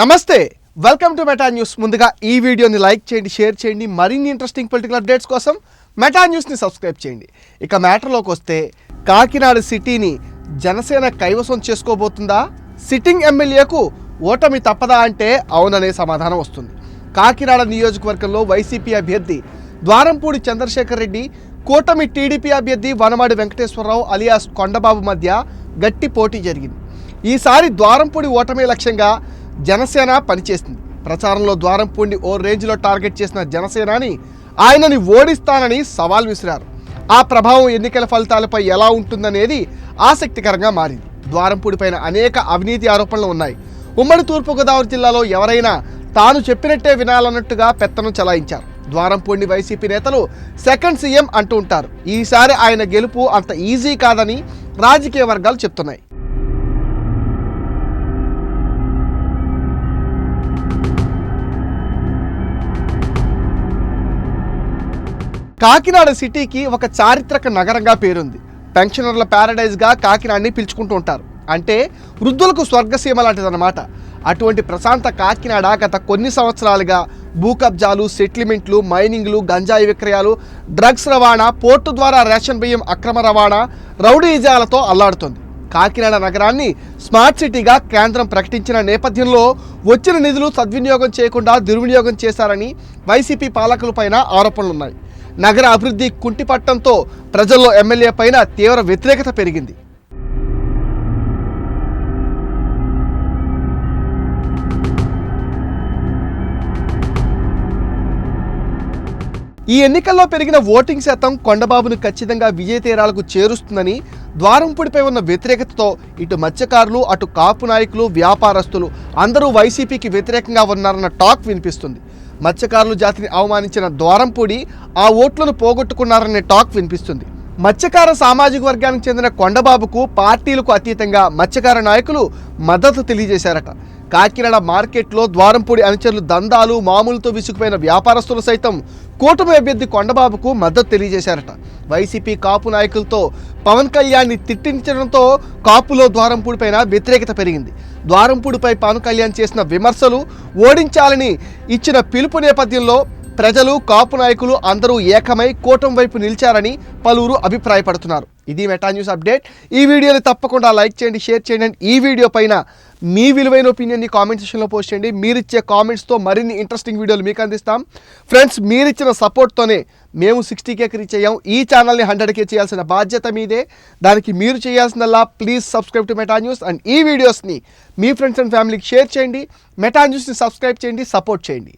నమస్తే welcome to Meta news ముందుగా ఈ వీడియోని లైక్ చేయండి షేర్ చేయండి మరిన్ని ఇంట్రెస్టింగ్ పొలిటికల్ అప్డేట్స్ కోసం మెటా న్యూస్ని సబ్స్క్రైబ్ చేయండి. ఇక మ్యాటర్లోకి వస్తే కాకినాడ సిటీని జనసేన కైవసం చేసుకోబోతుందా? సిట్టింగ్ ఎమ్మెల్యేకు ఓటమి తప్పదా అంటే అవుననే సమాధానం వస్తుంది. కాకినాడ నియోజకవర్గంలో వైసీపీ అభ్యర్థి ద్వారంపూడి చంద్రశేఖర్ రెడ్డి కూటమి టీడీపీ అభ్యర్థి వనమాడి వెంకటేశ్వరరావు అలియాస్ కొండబాబు మధ్య గట్టి పోటీ జరిగింది. ఈసారి ద్వారంపూడి ఓటమి లక్ష్యంగా జనసేన పనిచేస్తుంది ప్రచారంలో ద్వారంపూడిని ఓ రేంజ్లో టార్గెట్ చేసిన జనసేనాని ఆయనని ఓడిస్తానని సవాల్ విసిరారు. ఆ ప్రభావం ఎన్నికల ఫలితాలపై ఎలా ఉంటుందనేది ఆసక్తికరంగా మారింది. ద్వారంపూడి పైన అనేక అవినీతి ఆరోపణలు ఉన్నాయి. ఉమ్మడి తూర్పుగోదావరి జిల్లాలో ఎవరైనా తాను చెప్పినట్టే వినాలన్నట్టుగా పెత్తనం చలాయించారు. ద్వారంపూడిని వైసీపీ నేతలు సెకండ్ సీఎం అంటూ ఉంటారు. ఈసారి ఆయన గెలుపు అంత ఈజీ కాదని రాజకీయ వర్గాలు చెప్తున్నాయి. కాకినాడ సిటీకి ఒక చారిత్రక నగరంగా పేరుంది. పెన్షనర్ల ప్యారడైజ్గా కాకినాడని పిలుచుకుంటూ ఉంటారు. అంటే వృద్ధులకు స్వర్గసీమ లాంటిదన్నమాట. అటువంటి ప్రశాంత కాకినాడ గత కొన్ని సంవత్సరాలుగా భూకబ్జాలు సెటిల్మెంట్లు మైనింగ్లు గంజాయి విక్రయాలు డ్రగ్స్ రవాణా పోర్టు ద్వారా రేషన్ బియ్యం అక్రమ రవాణా రౌడీజాలతో అల్లాడుతుంది. కాకినాడ నగరాన్ని స్మార్ట్ సిటీగా కేంద్రం ప్రకటించిన నేపథ్యంలో వచ్చిన నిధులు సద్వినియోగం చేయకుండా దుర్వినియోగం చేశారని వైసీపీ పాలకులపైన ఆరోపణలున్నాయి. నగర అభివృద్ధి కుంటిపట్టడంతో ప్రజల్లో ఎమ్మెల్యే పైన తీవ్ర వ్యతిరేకత పెరిగింది. ఈ ఎన్నికల్లో పెరిగిన ఓటింగ్ శాతం కొండబాబును ఖచ్చితంగా విజయతీరాలకు చేరుస్తుందని ద్వారంపూడిపై ఉన్న వ్యతిరేకతతో ఇటు మత్స్యకారులు అటు కాపు నాయకులు వ్యాపారస్తులు అందరూ వైసీపీకి వ్యతిరేకంగా ఉన్నారన్న టాక్ వినిపిస్తుంది. మత్స్యకారులు జాతిని అవమానించిన ద్వారంపూడి ఆ ఓట్లను పోగొట్టుకున్నారనే టాక్ వినిపిస్తుంది. మత్స్యకార సామాజిక వర్గానికి చెందిన కొండబాబుకు పార్టీలకు అతీతంగా మత్స్యకార నాయకులు మద్దతు తెలియజేశారట. కాకినాడ మార్కెట్లో ద్వారంపూడి అనుచరులు దందాలు మామూలుతో విసుకుపోయిన వ్యాపారస్తులు సైతం కూటమి అభ్యర్థి కొండబాబుకు మద్దతు తెలియజేశారట. వైసీపీ కాపు నాయకులతో పవన్ కళ్యాణ్ని తిట్టించడంతో కాపులో ద్వారంపూడిపైన వ్యతిరేకత పెరిగింది. ద్వారంపూడిపై పవన్ కళ్యాణ్ చేసిన విమర్శలు ఓడించాలని ఇచ్చిన పిలుపు నేపథ్యంలో ప్రజలు కాపు నాయకులు అందరూ ఏకమై కూటమి వైపు నిలిచారని పలువురు అభిప్రాయపడుతున్నారు. ఇది మెటా న్యూస్ అప్డేట్ ఈ వీడియోని తప్పకుండా లైక్ చేయండి షేర్ చేయండి అండ్ ఈ వీడియో పైన మీ విలువైన ఒపీనియన్ని కామెంట్ సెక్షన్లో పోస్ట్ చేయండి. మీరిచ్చే కామెంట్స్తో మరిన్ని ఇంట్రెస్టింగ్ వీడియోలు మీకు అందిస్తాం. ఫ్రెండ్స్ మీరిచ్చిన సపోర్ట్తోనే మేము సిక్స్టీ కేకి రీచ్ అయ్యాం. ఈ ఛానల్ని హండ్రెడ్ కే చేయాల్సిన బాధ్యత మీదే. దానికి మీరు చేయాల్సిందల్లా please subscribe to Meta news and ఈ వీడియోస్ని మీ ఫ్రెండ్స్ అండ్ ఫ్యామిలీకి షేర్ చేయండి. మెటా న్యూస్ని సబ్స్క్రైబ్ చేయండి సపోర్ట్ చేయండి.